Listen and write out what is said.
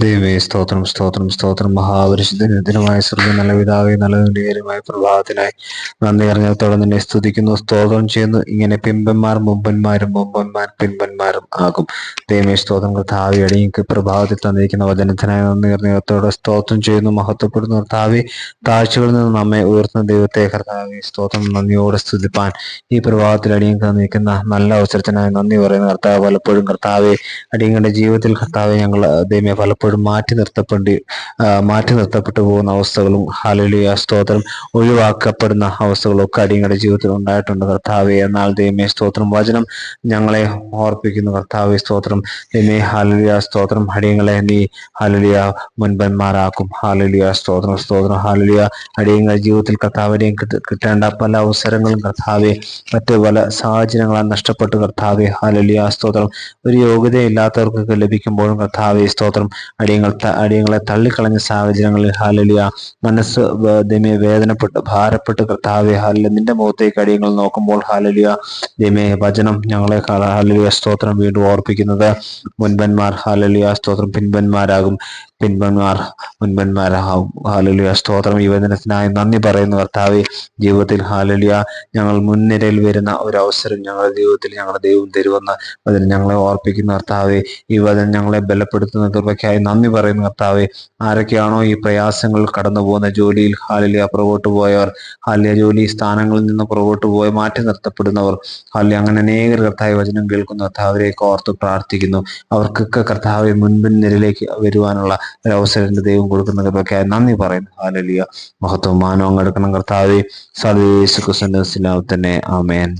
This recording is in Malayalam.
ദൈവമേ സ്തോത്രം സ്തോത്രം സ്തോത്രം. മഹാപരിശുദ്ധമായ സ്വർഗ നല്ല പിതാവേ നല്ല പ്രഭാതത്തിനായി നന്ദി അറിഞ്ഞത്തോടെ നിന്നെ സ്തുതിക്കുന്നു സ്തോത്രം ചെയ്യുന്നു. ഇങ്ങനെ പിമ്പന്മാർ മുമ്പന്മാരും മുമ്പന്മാർ പിൻപന്മാരും ആകും. ദൈവമേ സ്തോത്രം കർത്താവി അടിയങ്ങൾക്ക് പ്രഭാതത്തിൽ തന്നിരിക്കുന്ന വചനത്തിനായി നന്ദി അറിഞ്ഞത്തോടെ സ്തോത്രം ചെയ്യുന്നു. മഹത്വപ്പെടുന്നു കർത്താവി താഴ്ചകളിൽ നിന്ന് നമ്മെ ഉയർത്തുന്ന ദൈവത്തെ കർത്താവി സ്തോത്രം നന്ദിയോടെ സ്തുതിപ്പാൻ ഈ പ്രഭാതത്തിൽ അടിയങ്ങൾക്ക് തന്നിരിക്കുന്ന നല്ല അവസരത്തിനായി നന്ദി പറയുന്ന കർത്താവ് പലപ്പോഴും കർത്താവെ അടിയങ്ങളുടെ ജീവിതത്തിൽ കർത്താവെ ഞങ്ങൾ ദൈവമേ പലപ്പോഴും മാറ്റി നിർത്തപ്പെടി മാറ്റി നിർത്തപ്പെട്ടു പോകുന്ന അവസ്ഥകളും ഹാലലിയ സ്തോത്രം ഒഴിവാക്കപ്പെടുന്ന അവസ്ഥകളും ഒക്കെ അടിയങ്ങളുടെ ജീവിതത്തിൽ ഉണ്ടായിട്ടുണ്ട്. കർത്താവെ എന്നാൽ ദൈമേ സ്തോത്രം. വചനം ഞങ്ങളെ ഓർപ്പിക്കുന്നു. കർത്താവെ സ്തോത്രം. ദൈവമേ ഹാലലിയ സ്തോത്രം. അടിയങ്ങളെ നീ ഹാലലിയ മുൻപന്മാരാക്കും. ഹാലലിയ സ്തോത്രം സ്തോത്രം. ഹാലലിയ അടിയങ്ങളുടെ ജീവിതത്തിൽ കർത്താവിനെയും കിട്ടേണ്ട പല അവസരങ്ങളും കർത്താവെ മറ്റു പല സാഹചര്യങ്ങളാൽ നഷ്ടപ്പെട്ടു. കർത്താവെ ഹാലലിയ സ്തോത്രം. ഒരു യോഗ്യതയില്ലാത്തവർക്കൊക്കെ ലഭിക്കുമ്പോഴും കർത്താവെ സ്തോത്രം. അടിയങ്ങൾ അടിയങ്ങളെ തള്ളിക്കളഞ്ഞ സാഹചര്യങ്ങളിൽ ഹാലലിയ മനസ്സ് വേദനപ്പെട്ട് ഭാരപ്പെട്ട് കർത്താവെ ഹാലിയ നിന്റെ മുഖത്തേക്ക് അടിയങ്ങൾ നോക്കുമ്പോൾ ഹാലലിയ ദമേ വചനം ഞങ്ങളെ ഹാലലിയ സ്തോത്രം വീണ്ടും ഓർപ്പിക്കുന്നത് മുൻപന്മാർ ഹാലലിയ സ്തോത്രം പിൻപന്മാരാകും. പിൻപന്മാർ മുൻപന്മാരാകും ഹാലലിയ. സ്തോത്രം. ഈ വചനത്തിനായി നന്ദി പറയുന്നു കർത്താവെ. ജീവിതത്തിൽ ഹാലലിയ ഞങ്ങൾ മുൻനിരയിൽ വരുന്ന ഒരു അവസരം ഞങ്ങളുടെ ജീവിതത്തിൽ ഞങ്ങളുടെ ദൈവം തരുമെന്ന് അതിന് ഞങ്ങളെ ഓർപ്പിക്കുന്ന കർത്താവെ. ഈ വചനം ഞങ്ങളെ ബലപ്പെടുത്തുന്ന കൃപയ്ക്കായി നന്ദി പറയുന്ന കർത്താവെ. ആരൊക്കെയാണോ ഈ പ്രയാസങ്ങൾ കടന്നു പോകുന്ന ജോലിയിൽ ഹാലിയ പുറകോട്ട് പോയവർ? ഹാലിയ ജോലി സ്ഥാനങ്ങളിൽ നിന്ന് പുറകോട്ട് പോയി മാറ്റി നിർത്തപ്പെടുന്നവർ? ഹാലിയ അങ്ങനെ അനേകർ കർത്താവ് വചനം കേൾക്കുന്ന കർത്താവരെയൊക്കെ ഓർത്ത് പ്രാർത്ഥിക്കുന്നു. അവർക്കൊക്കെ കർത്താവ് മുൻപിൻ നിരയിലേക്ക് വരുവാനുള്ള ഒരു അവസരം ദൈവം കൊടുക്കുന്ന കൃപയ്ക്കായി നന്ദി പറയുന്നു. ഹാലലിയ മഹത്വം. മാനവം എടുക്കണം കർത്താവെ യേശു ക്രിസ്തുവിന്റെ ആമേൻ.